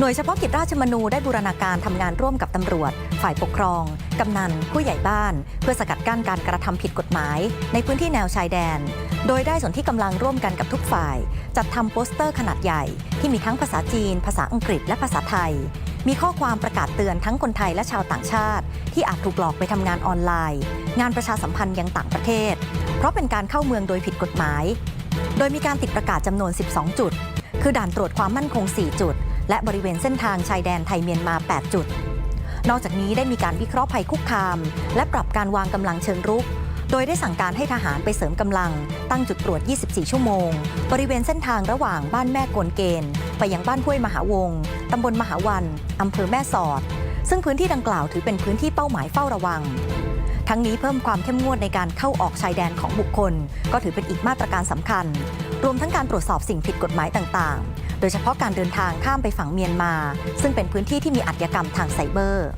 หน่วยเฉพาะกิจราชมนูได้บูรณาการทำงานร่วมกับตำรวจ ฝ่ายปกครอง กำนัน ผู้ใหญ่บ้าน เพื่อสกัดกั้นการกระทำผิดกฎหมาย ในพื้นที่แนวชายแดน โดยได้สนที่กำลังร่วมกันกับทุกฝ่าย จัดทำโปสเตอร์ขนาดใหญ่ ที่มีทั้งภาษาจีน ภาษาอังกฤษ และภาษาไทย มีข้อความประกาศเตือนทั้งคนไทยและชาวต่างชาติ ที่อาจถูกหลอกไปทำงานออนไลน์ งานประชาสัมพันธ์ยังต่างประเทศ เพราะเป็นการเข้าเมืองโดยผิดกฎหมาย โดยมีการติดประกาศจำนวน 12 จุด คือด่านตรวจความมั่นคง 4 จุด และบริเวณเส้นทางชายแดนไทยเมียนมา 8 จุด นอกจากนี้ได้มีการวิเคราะห์ภัยคุกคาม และปรับการวางกำลังเชิงรุก โดยได้สั่งการให้ทหารไปเสริมกำลัง ตั้งจุดตรวจ 24 ชั่วโมง บริเวณเส้นทางระหว่างบ้านแม่กนเกณฑ์ ไปยังบ้านห้วยมหาวงตำบลมหาวันอำเภอแม่สอด ซึ่งพื้นที่ดังกล่าวถือเป็นพื้นที่เป้าหมายเฝ้าระวังทั้งนี้เพิ่มความเข้มงวดในการเข้าออกชายแดนของบุคคล ก็ถือเป็นอีกมาตรการสำคัญ รวมทั้งการตรวจสอบสิ่งผิดกฎหมายต่างๆ โดยเฉพาะการเดินทางข้ามไปฝั่งเมียนมา ซึ่งเป็นพื้นที่ที่มีอาชญากรรมทางไซเบอร์